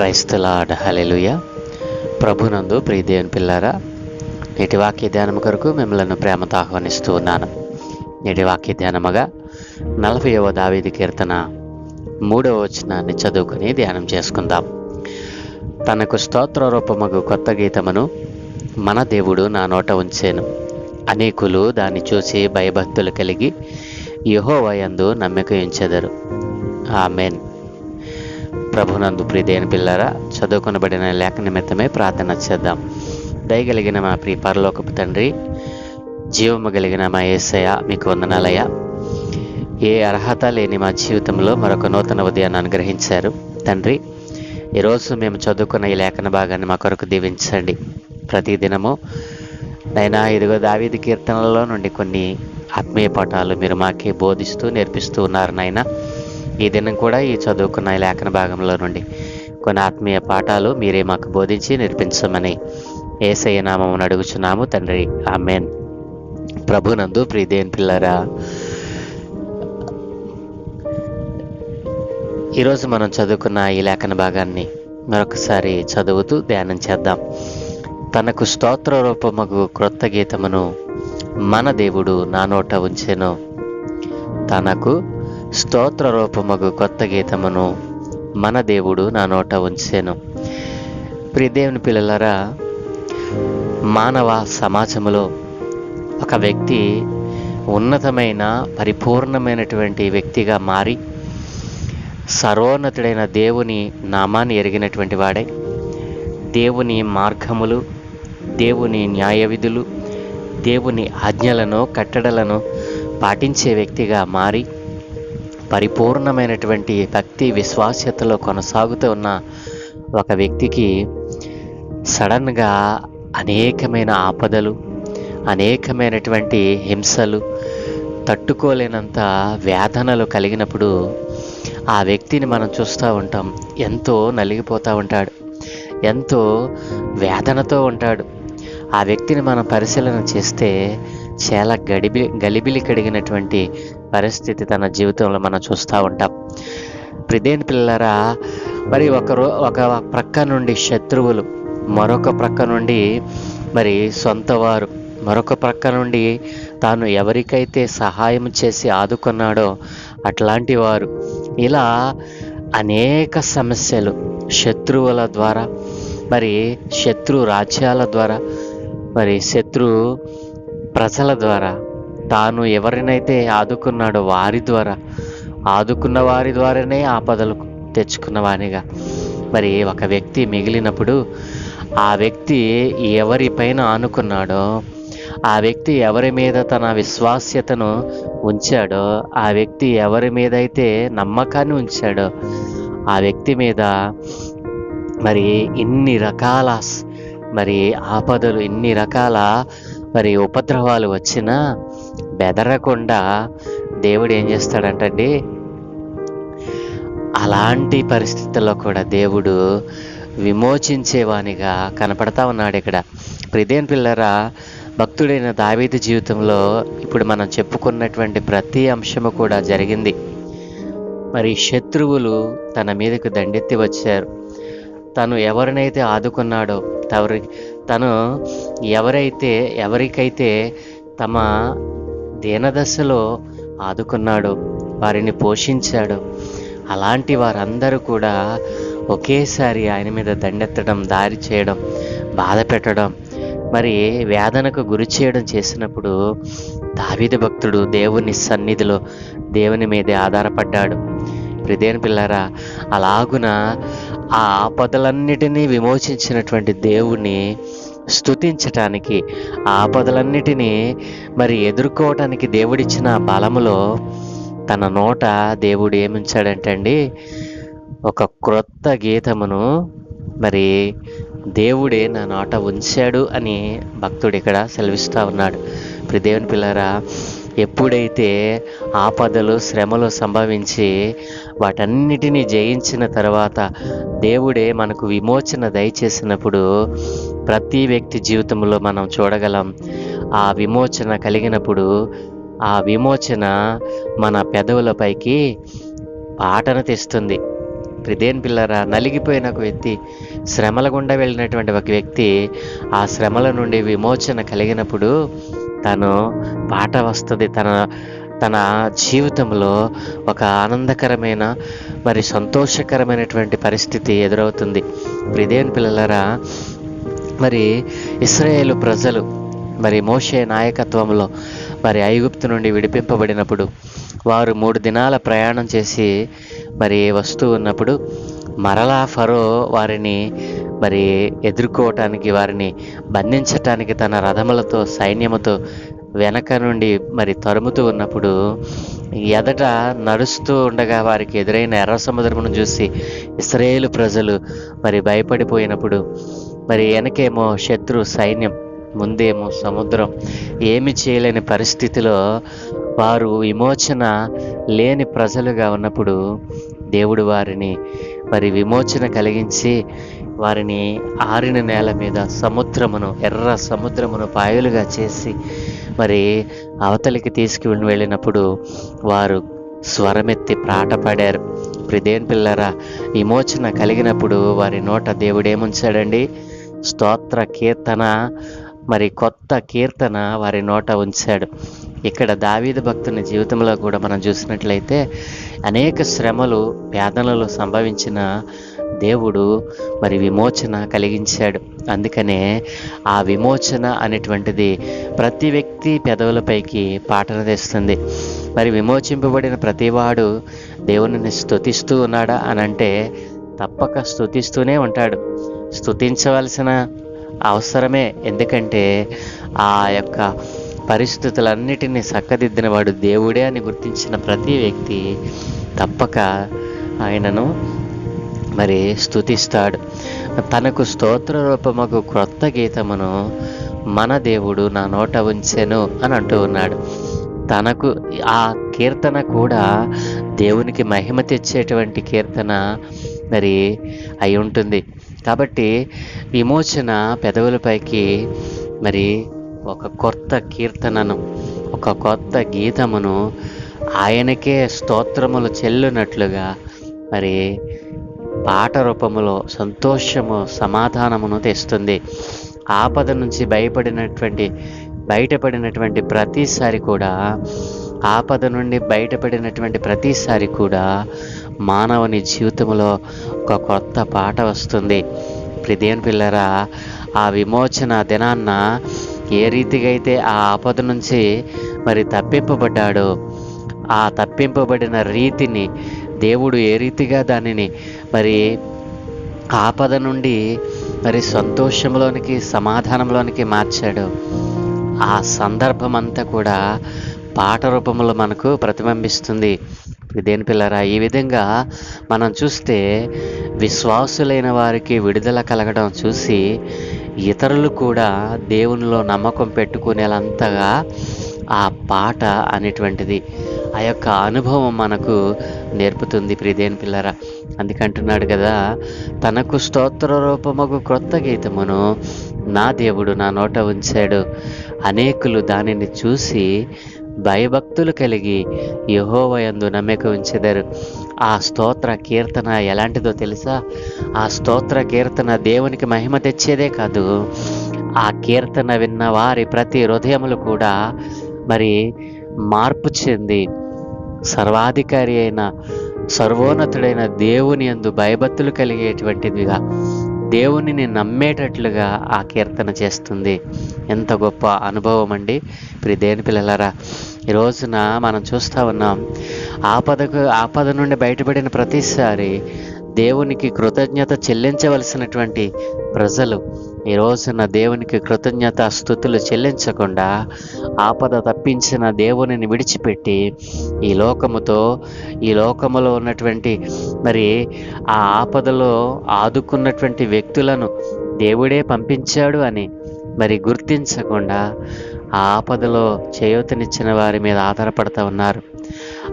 క్రైస్తలాడ్ hallelujah ప్రభునందు ప్రియదేవుని పిల్లారా నేటి వాక్య ధ్యానం కొరకు మిమ్మల్ని ప్రేమతో ఆహ్వానిస్తూ ఉన్నాను. నేటి వాక్య ధ్యానముగా నలభైవ దావీది కీర్తన మూడవ వచనాన్ని చదువుకుని ధ్యానం చేసుకుందాం. తనకు స్తోత్ర రూపముగు కొత్త గీతమును మన దేవుడు నా నోట ఉంచాను. అనేకులు దాన్ని చూసి భయభక్తులు కలిగి యహోవయందు నమ్మిక ఉంచెదరు. ఆమెన్. ప్రభునందు ప్రియదైన పిల్లరా చదువుకొనబడిన లేఖ నిమిత్తమే ప్రార్థన చేద్దాం. దయగలిగిన మా ప్రియ పరలోకపు తండ్రి జీవము కలిగిన మా ఏసయ మీకు వందనాలయ ఏ అర్హత లేని మా జీవితంలో మరొక నూతన ఉదయాన్ని అనుగ్రహించారు. తండ్రి ఈరోజు మేము చదువుకున్న ఈ లేఖన భాగాన్ని మా కొరకు దీవించండి. ప్రతిదినము నైనా ఇదిగో దావీది కీర్తనలలో నుండి కొన్ని ఆత్మీయ పాఠాలు మీరు మాకే బోధిస్తూ నేర్పిస్తూ ఉన్నారు నాయన. ఈ దినం కూడా ఈ చదువుకున్న ఈ లేఖన భాగంలో నుండి కొన్ని ఆత్మీయ పాఠాలు మీరే మాకు బోధించి నేర్పించమని ఏసయ్య నామం అడుగుచున్నాము తండ్రి. ఆమెన్. ప్రభునందు ప్రీదేన్ పిల్లరా ఈరోజు మనం చదువుకున్న ఈ లేఖన భాగాన్ని మరొకసారి చదువుతూ ధ్యానం చేద్దాం. తనకు స్తోత్ర రూపముకు క్రొత్త గీతమును మన దేవుడు నా నోట ఉంచెను. తనకు స్తోత్ర రూపముగు కొత్త గీతమును మన దేవుడు నా నోట ఉంచెను. ప్రియదేవుని పిల్లలరా మానవ సమాజంలో ఒక వ్యక్తి ఉన్నతమైన పరిపూర్ణమైనటువంటి వ్యక్తిగా మారి సర్వోన్నతుడైన దేవుని నామాన్ని ఎరిగినటువంటి వాడే. దేవుని మార్గములు దేవుని న్యాయ విధులు దేవుని ఆజ్ఞలను కట్టడలను పాటించే వ్యక్తిగా మారి పరిపూర్ణమైనటువంటి భక్తి విశ్వాస్యతలో కొనసాగుతూ ఉన్న ఒక వ్యక్తికి సడన్గా అనేకమైన ఆపదలు అనేకమైనటువంటి హింసలు తట్టుకోలేనంత వేదనలు కలిగినప్పుడు ఆ వ్యక్తిని మనం చూస్తూ ఉంటాం. ఎంతో నలిగిపోతూ ఉంటాడు. ఎంతో వేదనతో ఉంటాడు. ఆ వ్యక్తిని మనం పరిశీలన చేస్తే చాలా గడిబి గలిబిలి కడిగినటువంటి పరిస్థితి తన జీవితంలో మనం చూస్తూ ఉంటాం. ప్రిదేని పిల్లరా మరి ఒకరో ఒక ప్రక్క నుండి శత్రువులు మరొక ప్రక్క నుండి మరి సొంత వారు మరొక ప్రక్క నుండి తాను ఎవరికైతే సహాయం చేసి ఆదుకున్నాడో అట్లాంటి వారు. ఇలా అనేక సమస్యలు శత్రువుల ద్వారా మరి శత్రు రాజ్యాల ద్వారా మరి శత్రు ప్రజల ద్వారా తాను ఎవరినైతే ఆదుకున్నాడో వారి ద్వారా ఆదుకున్న వారి ద్వారానే ఆపదలు తెచ్చుకున్నవానిగా మరి ఒక వ్యక్తి మిగిలినప్పుడు ఆ వ్యక్తి ఎవరిపైన ఆనుకున్నాడో ఆ వ్యక్తి ఎవరి మీద తన విశ్వాస్యతను ఉంచాడో ఆ వ్యక్తి ఎవరి మీద అయితే నమ్మకాన్ని ఉంచాడో ఆ వ్యక్తి మీద మరి ఇన్ని రకాల మరి ఆపదలు ఇన్ని రకాల మరి ఉపద్రవాలు వచ్చినా బెదరకుండా దేవుడు ఏం చేస్తాడంటండి? అలాంటి పరిస్థితుల్లో కూడా దేవుడు విమోచించేవానిగా కనపడతా ఉన్నాడు ఇక్కడ. ప్రిదేన్ పిల్లరా భక్తుడైన దావీదు జీవితంలో ఇప్పుడు మనం చెప్పుకున్నటువంటి ప్రతి అంశము కూడా జరిగింది. మరి శత్రువులు తన మీదకు దండెత్తి వచ్చారు. తను ఎవరినైతే ఆదుకున్నాడో తవరి తను ఎవరైతే ఎవరికైతే తమ దీనదశలో ఆదుకున్నాడు వారిని పోషించాడు. అలాంటి వారందరూ కూడా ఒకేసారి ఆయన మీద దండెత్తడం దారి చేయడం బాధ పెట్టడం మరి వేదనకు గురి చేయడం చేసినప్పుడు దావిద భక్తుడు దేవుని సన్నిధిలో దేవుని మీదే ఆధారపడ్డాడు. ప్రదేన పిల్లరా అలాగున ఆ ఆపదలన్నిటినీ విమోచించినటువంటి దేవుణ్ణి స్తుతించటానికి ఆపదలన్నిటినీ మరి ఎదుర్కోవటానికి దేవుడిచ్చిన బలములో తన నోట దేవుడు ఏమించాడంటండి? ఒక క్రొత్త గీతమును మరి దేవుడే నా నోట ఉంచాడు అని భక్తుడు ఇక్కడ సెలవిస్తూ ఉన్నాడు. ఇప్పుడు దేవుని పిల్లరా ఎప్పుడైతే ఆపదలు శ్రమలు సంభవించి వాటన్నిటినీ జయించిన తర్వాత దేవుడే మనకు విమోచన దయచేసినప్పుడు ప్రతి వ్యక్తి జీవితంలో మనం చూడగలం. ఆ విమోచన కలిగినప్పుడు ఆ విమోచన మన పెదవులపైకి పాటను తెస్తుంది. ప్రిదేన్ పిల్లరా నలిగిపోయిన ఒక వ్యక్తి శ్రమల గుండా వెళ్ళినటువంటి ఒక వ్యక్తి ఆ శ్రమల నుండి విమోచన కలిగినప్పుడు తను పాట వస్తుంది. తన తన జీవితంలో ఒక ఆనందకరమైన మరి సంతోషకరమైనటువంటి పరిస్థితి ఎదురవుతుంది. ప్రిదేన్ పిల్లలరా మరి ఇస్రాయేలు ప్రజలు మరి మోషే నాయకత్వంలో మరి ఐగుప్తు నుండి విడిపింపబడినప్పుడు వారు మూడు దినాల ప్రయాణం చేసి మరి వస్తూ ఉన్నప్పుడు మరలా ఫరో వారిని మరి ఎదుర్కోవటానికి వారిని బంధించటానికి తన రథములతో సైన్యముతో వెనక నుండి మరి తరుముతూ ఉన్నప్పుడు ఎదట నడుస్తూ ఉండగా వారికి ఎదురైన ఎర్ర సముద్రమును చూసి ఇస్రాయేలు ప్రజలు మరి భయపడిపోయినప్పుడు మరి వెనకేమో శత్రు సైన్యం ముందేమో సముద్రం. ఏమి చేయలేని పరిస్థితిలో వారు విమోచన లేని ప్రజలుగా ఉన్నప్పుడు దేవుడు వారిని మరి విమోచన కలిగించి వారిని ఆరిన నేల మీద సముద్రమును ఎర్ర సముద్రమును పాయలుగా చేసి మరి అవతలికి తీసుకుని వెళ్ళినప్పుడు వారు స్వరమెత్తి ప్రాట పాడారు. ప్రిదేన్ పిల్లరా విమోచన కలిగినప్పుడు వారి నోట దేవుడేముంచాడండి? స్తోత్ర కీర్తన మరి కొత్త కీర్తన వారి నోట ఉంచాడు. ఇక్కడ దావీద భక్తుని జీవితంలో కూడా మనం చూసినట్లయితే అనేక శ్రమలు వేదనలు సంభవించిన దేవుడు మరి విమోచన కలిగించాడు. అందుకనే ఆ విమోచన అనేటువంటిది ప్రతి వ్యక్తి పెదవులపైకి పాటన తెస్తుంది. మరి విమోచింపబడిన ప్రతివాడు దేవుని స్తుతిస్తూ ఉన్నాడా అని అంటే తప్పక స్తుతిస్తూనే ఉంటాడు. స్తుతించవలసిన అవసరమే. ఎందుకంటే ఆ యొక్క పరిస్థితులన్నిటినీ చక్కదిద్దిన వాడు దేవుడే అని గుర్తించిన ప్రతి వ్యక్తి తప్పక ఆయనను మరి స్తుతిస్తాడు. తనకు స్తోత్ర రూపముకు క్రొత్త గీతమును మన దేవుడు నా నోట ఉంచెను అని అంటూ ఉన్నాడు. తనకు ఆ కీర్తన కూడా దేవునికి మహిమ తెచ్చేటువంటి కీర్తన మరి అయి ఉంటుంది. కాబట్టి విమోచన పెదవులపైకి మరి ఒక కొత్త కీర్తనను ఒక కొత్త గీతమును ఆయనకే స్తోత్రములు చెల్లునట్లుగా మరి పాట రూపములో సంతోషము సమాధానమును తెస్తుంది. ఆపద నుంచి భయపడినటువంటి బయటపడినటువంటి ప్రతిసారి కూడా ఆపద నుండి బయటపడినటువంటి ప్రతిసారి కూడా మానవుని జీవితంలో ఒక కొత్త పాట వస్తుంది. ప్రిదేన్ పిల్లరా ఆ విమోచన దినాన్న ఏ రీతిగా అయితే ఆ ఆపద నుంచి మరి తప్పింపబడ్డాడో ఆ తప్పింపబడిన రీతిని దేవుడు ఏ రీతిగా దానిని మరి ఆపద నుండి మరి సంతోషంలోనికి సమాధానంలోనికి మార్చాడు ఆ సందర్భం అంతా కూడా పాట రూపంలో మనకు ప్రతిబింబిస్తుంది. దేని పిల్లరా ఈ విధంగా మనం చూస్తే విశ్వాసులైన వారికి విడుదల కలగడం చూసి ఇతరులు కూడా దేవునిలో నమ్మకం పెట్టుకునేలంతగా ఆ పాట అనేటువంటిది ఆ యొక్క అనుభవం మనకు నేర్పుతుంది ప్రిదేని పిల్లరా. అందుకంటున్నాడు కదా తనకు స్తోత్ర రూపముకు క్రొత్త గీతమును నా దేవుడు నా నోట ఉంచాడు. అనేకులు దానిని చూసి భయభక్తులు కలిగి యహోవయందు నమ్మిక ఉంచెదరు. ఆ స్తోత్ర కీర్తన ఎలాంటిదో తెలుసా? ఆ స్తోత్ర కీర్తన దేవునికి మహిమ తెచ్చేదే కాదు. ఆ కీర్తన విన్న వారి ప్రతి హృదయములు కూడా మరి మార్పు చెంది సర్వాధికారి అయిన సర్వోన్నతుడైన దేవుని యందు భయభక్తులు కలిగేటువంటిదిగా దేవునిని నమ్మేటట్లుగా ఆ కీర్తన చేస్తుంది. ఎంత గొప్ప అనుభవం అండి. ఇప్పుడు దేని పిల్లలరా ఈ రోజున మనం చూస్తూ ఉన్నాం ఆపదకు ఆపద నుండి బయటపడిన ప్రతిసారి దేవునికి కృతజ్ఞత చెల్లించవలసినటువంటి ప్రజలు ఈ రోజున దేవునికి కృతజ్ఞత స్థుతులు చెల్లించకుండా ఆపద తప్పించిన దేవునిని విడిచిపెట్టి ఈ లోకముతో ఈ లోకములో ఉన్నటువంటి మరి ఆ ఆపదలో ఆదుకున్నటువంటి వ్యక్తులను దేవుడే పంపించాడు అని మరి గుర్తించకుండా ఆ ఆపదలో చేయూతనిచ్చిన వారి మీద ఆధారపడుతూ ఉన్నారు.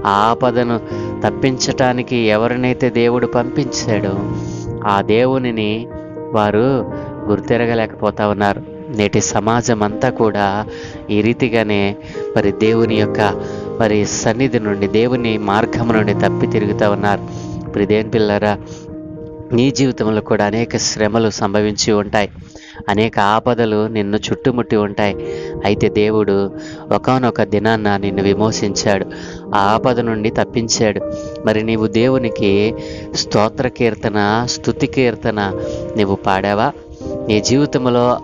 ఆ ఆపదను తప్పించటానికి ఎవరినైతే దేవుడు పంపించాడో ఆ దేవునిని వారు గుర్తిరగలేకపోతా ఉన్నారు. నేటి సమాజం అంతా కూడా ఈ రీతిగానే మరి దేవుని యొక్క మరి సన్నిధి నుండి దేవుని మార్గం నుండి తప్పి తిరుగుతూ ఉన్నారు. ఇప్పుడు ఇదేం పిల్లరా నీ జీవితంలో కూడా అనేక శ్రమలు సంభవించి ఉంటాయి. అనేక ఆపదలు నిన్ను చుట్టుముట్టి ఉంటాయి. అయితే దేవుడు ఒకనొక దినాన్న నిన్ను విమోచించాడు ఆ ఆపద నుండి తప్పించాడు. మరి నీవు దేవునికి స్తోత్ర కీర్తన స్థుతి కీర్తన నీవు పాడావా? నీ జీవితంలో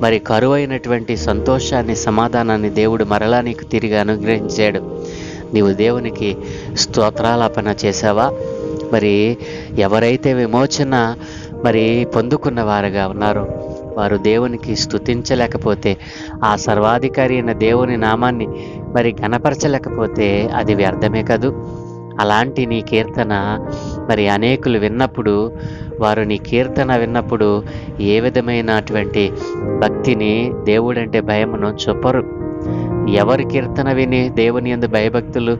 మరి కరువైనటువంటి సంతోషాన్ని సమాధానాన్ని దేవుడు మరలా నీకు తిరిగి అనుగ్రహించాడు. నీవు దేవునికి స్తోత్రాలాపన చేసావా మరి ఎవరైతే విమోచన మరి పొందుకున్న వారుగా ఉన్నారో వారు దేవునికి స్తుతించలేకపోతే ఆ సర్వాధికారి అయిన దేవుని నామాన్ని మరి గణపరచలేకపోతే అది వ్యర్థమే కదూ? అలాంటి నీ కీర్తన మరి అనేకులు విన్నప్పుడు వారు నీ కీర్తన విన్నప్పుడు ఏ విధమైనటువంటి భక్తిని దేవుడంటే భయమును చొప్పరు. ఎవరి కీర్తన విని దేవుని ఎందు భయభక్తులు?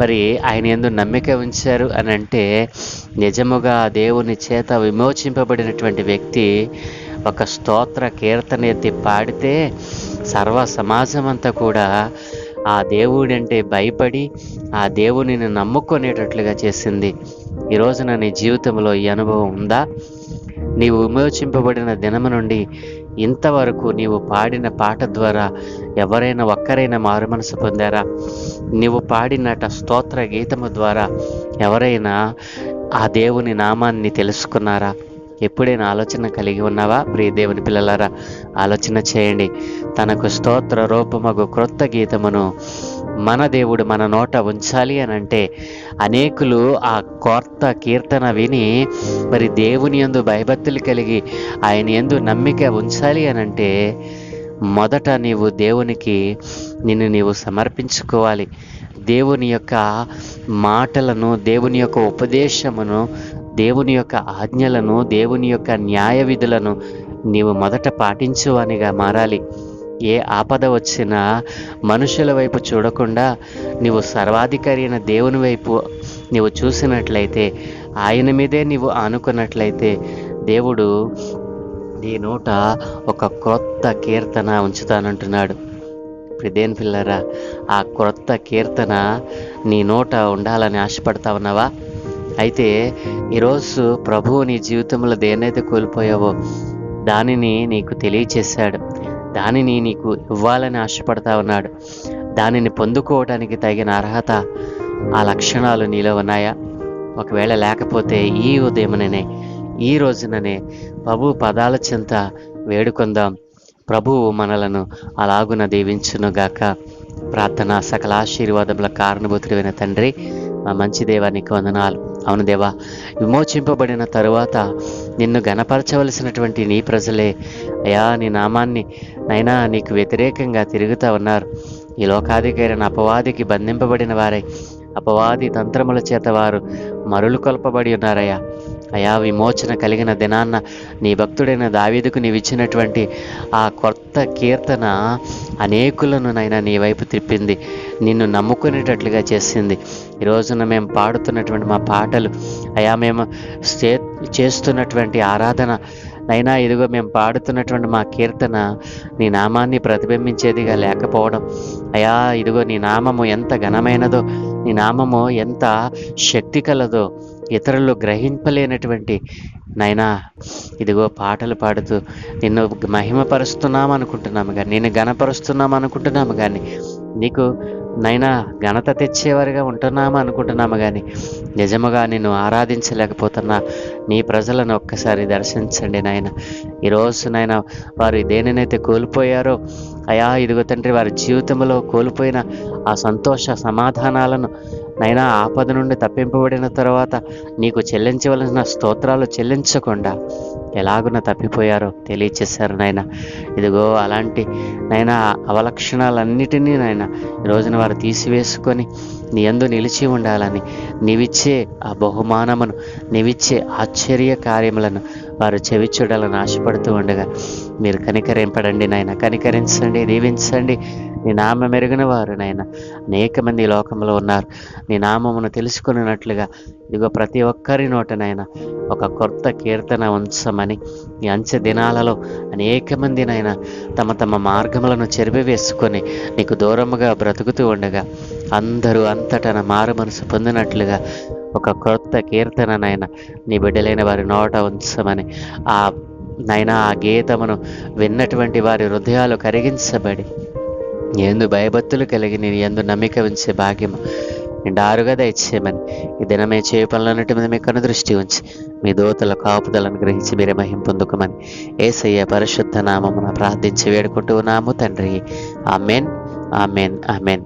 మరి ఆయన ఎందు నమ్మిక ఉంచారు అని అంటే నిజముగా దేవుని చేత విమోచింపబడినటువంటి వ్యక్తి ఒక స్తోత్ర కీర్తన ఎత్తి పాడితే సర్వ సమాజం అంతా కూడా ఆ దేవుడి అంటే భయపడి ఆ దేవునిని నమ్ముకునేటట్లుగా చేసింది. ఈరోజున నీ జీవితంలో ఈ అనుభవం ఉందా? నీవు విమోచింపబడిన దినము నుండి ఇంతవరకు నీవు పాడిన పాట ద్వారా ఎవరైనా ఒక్కరైనా మారు మనసు పొందారా? నీవు పాడినట స్తోత్ర గీతము ద్వారా ఎవరైనా ఆ దేవుని నామాన్ని తెలుసుకున్నారా? ఎప్పుడైనా ఆలోచన కలిగి ఉన్నావా? ప్రియ దేవుని పిల్లలారా ఆలోచన చేయండి. తనకు స్తోత్ర రూపమగు క్రొత్త గీతమును మన దేవుడు మన నోట ఉంచాలి అని అంటే అనేకులు ఆ కొత్త కీర్తన విని మరి దేవుని యందు భయభక్తులు కలిగి ఆయన ఎందు నమ్మిక ఉంచాలి అని అంటే మొదట నీవు దేవునికి నిన్ను నీవు సమర్పించుకోవాలి. దేవుని యొక్క మాటలను దేవుని యొక్క ఉపదేశమును దేవుని యొక్క ఆజ్ఞలను దేవుని యొక్క న్యాయ విధులను నీవు మొదట పాటించువానిగా మారాలి. ఏ ఆపద వచ్చినా మనుషుల వైపు చూడకుండా నీవు సర్వాధికారి అయిన దేవుని వైపు నీవు చూసినట్లయితే ఆయన మీదే నీవు ఆనుకున్నట్లయితే దేవుడు నీ నోట ఒక క్రొత్త కీర్తన ఉంచుతానంటున్నాడు. ప్రిదేన్ పిల్లరా ఆ క్రొత్త కీర్తన నీ నోట ఉండాలని ఆశపడతా ఉన్నావా? అయితే ఈరోజు ప్రభువు నీ జీవితంలో దేన్నైతే కోల్పోయావో దానిని నీకు తెలియచేశాడు. దానిని నీకు ఇవ్వాలని ఆశపడతా ఉన్నాడు. దానిని పొందుకోవడానికి తగిన అర్హత ఆ లక్షణాలు నీలో ఉన్నాయా? ఒకవేళ లేకపోతే ఈ ఉదయముననే ఈ రోజుననే ప్రభు పదాల చింత వేడుకొందాం. ప్రభువు మనలను అలాగున దీవించునుగాక ప్రార్థన సకల ఆశీర్వాదముల కారణభూతుడైన తండ్రి మా మంచి దేవానికి వందనాలు. అవును దేవా విమోచింపబడిన తరువాత నిన్ను గణపరచవలసినటువంటి నీ ప్రజలే అయా నీ నామాన్ని నైనా నీకు వ్యతిరేకంగా తిరుగుతూ ఉన్నారు. ఈ లోకాధికారిన అపవాదికి బంధింపబడిన వారై అపవాది తంత్రముల చేత వారు మరులు కొల్పబడి ఉన్నారయ్యా. అయా విమోచన కలిగిన దినాన్న నీ భక్తుడైన దావీదుకు నీవిచ్చినటువంటి ఆ కొత్త కీర్తన అనేకులను నైనా నీ వైపు తిప్పింది నిన్ను నమ్ముకునేటట్లుగా చేసింది. ఈ రోజున మేము పాడుతున్నటువంటి మా పాటలు అయా మేము చే చేస్తున్నటువంటి ఆరాధన నైనా ఇదిగో మేము పాడుతున్నటువంటి మా కీర్తన నీ నామాన్ని ప్రతిబింబించేదిగా లేకపోవడం. అయా ఇదిగో నీ నామము ఎంత ఘనమైనదో నీ నామము ఎంత శక్తి కలదో ఇతరులు గ్రహింపలేనటువంటి నైనా ఇదిగో పాటలు పాడుతూ నిన్ను మహిమపరుస్తున్నాం అనుకుంటున్నాము కానీ నేను గణపరుస్తున్నాం అనుకుంటున్నాము కానీ నీకు నైనా ఘనత తెచ్చేవారిగా ఉంటున్నాము అనుకుంటున్నాము కానీ నిజముగా నిన్ను ఆరాధించలేకపోతున్నా నీ ప్రజలను ఒక్కసారి దర్శించండి నాయన. ఈరోజు నాయన వారు దేనినైతే కోల్పోయారో అయా ఇదిగో తండ్రి వారి జీవితంలో కోల్పోయిన ఆ సంతోష సమాధానాలను నైనా ఆపద నుండి తప్పింపబడిన తర్వాత నీకు చెల్లించవలసిన స్తోత్రాలు చెల్లించకుండా ఎలాగున తప్పిపోయారో తెలియచేశారు నాయన ఇదిగో అలాంటి నైనా అవలక్షణాలన్నిటినీ నాయన రోజున వారు తీసివేసుకొని నీ ఎందు నిలిచి ఉండాలని నీవిచ్చే ఆ బహుమానమును నీవిచ్చే ఆశ్చర్య కార్యములను వారు చెవి చూడాలని ఆశపడుతూ ఉండగా మీరు కనికరింపడండి నాయన కనికరించండి దీవించండి. నీ నామ మెరుగిన వారు నాయన. అనేక మంది లోకంలో ఉన్నారు. నీ నామమును తెలుసుకున్నట్లుగా ఇదిగో ప్రతి ఒక్కరి నోటనైనా ఒక కొత్త కీర్తన ఉంచమని ఈ అంచె దినాలలో అనేక మందినైనా తమ తమ మార్గములను చెరిపివేసుకొని నీకు దూరముగా బ్రతుకుతూ ఉండగా అందరూ అంతటన మారు మనసు పొందినట్లుగా ఒక క్రొత్త కీర్తన నాయన నీ బిడ్డలైన వారి నోట ఉంచమని ఆ నైనా ఆ గీతమును విన్నటువంటి వారి హృదయాలు కరిగించబడి ఎందు భయభక్తులు కలిగి నేను ఎందు నమ్మిక ఉంచే భాగ్యము నిండారుగా దయచేయమని ఈ దినమే చేయ పనులన్నిటి మీద మీ కను దృష్టి ఉంచి మీ దోతల కాపుదలను గ్రహించి మీరే మహిం పొందుకోమని. ఏసయ్య పరిశుద్ధ నామమున ప్రార్థించి వేడుకుంటూ ఉన్నాము తండ్రి. Amen amen amen.